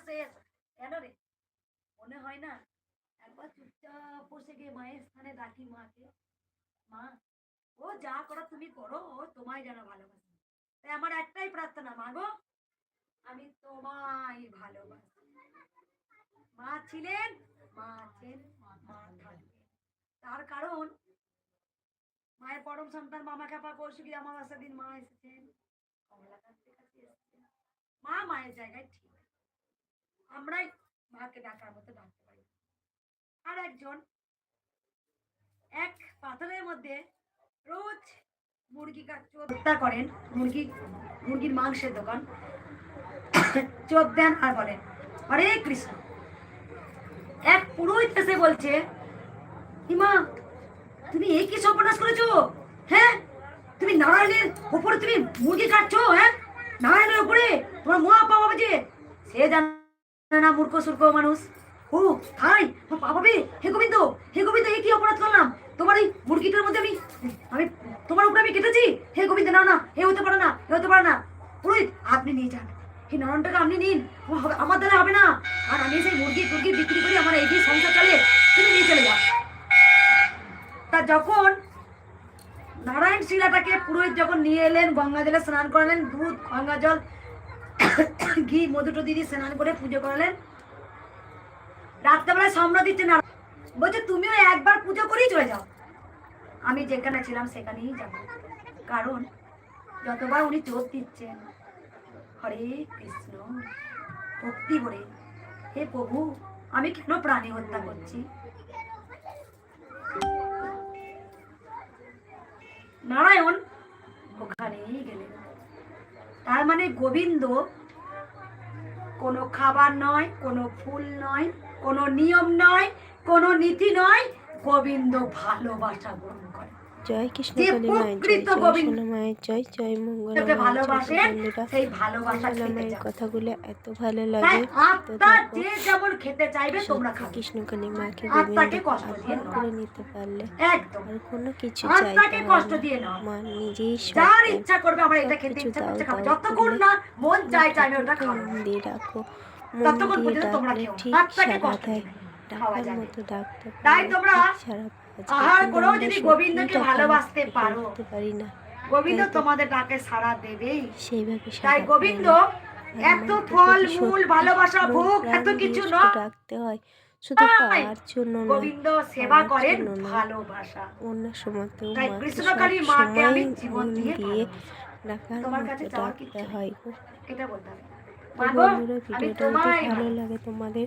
শেষ কেন রে? মনে হয় না? একবার চুপচাপ বসে গিয়ে মায়ের স্থানে ডাকি মাকে। মা, ও যা করো তুমি করো, ও তোমায় যেন ভালোবাসে। তাই আমার একটাই প্রার্থনা, মা গো, আমি তোমায় ভালোবাসি। মা ছিলেন, মা আছেন, মা থাকবেন। তার কারণ, মায়ের পরম সন্তান মামা খেপা কৌশিকী অমাবাস্যার দিন মা এসেছেন। কমলাকান্তের কাছে এসেছেন। মা মায়ের জায়গায় ঠিক আমরাই মাকে ডাকার মতো ডাকতে পারি। আর একজন, এক পাথরের মধ্যে রোজ মুরগি হত্যা করেন, মুরগি, মুরগির মাংসের দোকান। চোখ দেন আর বলেন, হরে কৃষ্ণ। এক পুরোহিত এসে বলছে হিমা তুমি এই কি সর্বনাশ করেছ? হ্যাঁ? তুমি নারায়ণের উপরে তুমি মুরগি কাটছো হ্যাঁ? নারায়ণের উপরে তোমার মহা পাওয়া যে? সে জানে না মূর্খ, সূর্খ মানুষ। ও হাই পাবে হে গোবিন্দ হে গোবিন্দ কি অপরাধ করলাম? তোমার এই মুরগিটার মধ্যে আমি আমি তোমার উপরে আমি কেটেছি? হে গোবিন্দ, না না, এ হতে পারে না, এ হতে পারে না। পুরোহিত, আপনি নিয়ে যান। নারায়ণটাকে আপনি নিন। আমার দ্বারা হবে না। আর আমি সেই মুরগি টুরগি বিক্রি করি, আমার এই সংসার চলে। তুমি নিয়ে চলে যাও। তা যখন নারায়ণ শিলাটাকে পুরোহিত যখন নিয়ে এলেন গঙ্গা জলে স্নান করালেন, দুধ গঙ্গা জল ঘি মধু টধু দিয়ে স্নান করে পুজো করালেন। রাত্রেবেলায় সম্রা দিচ্ছে না বলছে, তুমিও একবার পুজো করেই চলে যাও। আমি যেখানে ছিলাম সেখানেই যাব। কারণ যতবার উনি চোখ দিচ্ছেন, হরে কৃষ্ণ, ভক্তি ভরে, হে প্রভু, আমি কেন প্রাণী হত্যা করছি? নারায়ণ ওখানেই গেলেন। তার মানে গোবিন্দ কোনো খাবার নয়, কোনো ফুল নয়, কোনো নিয়ম নয়, কোনো নীতি নয়। গোবিন্দ ভালোবাসা গ্রহণ করে। জয় কৃষ্ণ কালী মায়ের জয় জয় সোনা মায়ের জয় জয় মঙ্গলা মায়ের বন্ধুরা কথাগুলো এত ভালো লাগে কৃষ্ণ কালী মাকে গোবিন্দ। করে নিতে পারলে আর কোনো কিছু না। মা নিজেই দাও, দাও মন দিয়ে রাখো। মন দিয়ে ডাকলে ঠিক সারা দেয় ডাকার মতো ডাকতে তাই তোমরা সারা। আহার করেও যদি গোবিন্দকে ভালোবাসতে পারো পারি না। গোবিন্দ তোমাদের ডাকে সাড়া দেবেই। সেইভাবে তাই গোবিন্দ না। এত ফল মূল ভালোবাসা ভোগ এত কিছু নয় ডাকতে হয়। শুধু পাওয়ার জন্য গোবিন্দ সেবা করেন ভালোবাসা। অন্য সময়তেও তাই কৃষ্ণকালী মাকে আমি জীবন দিয়ে ডাকার তোমার কাছে চাওয়ার ডাকতে হয়। এটা বলতে হবে। তো মা গো, বন্ধুরা আমি ভিডিওটা ভালো- লাগে তোমাদের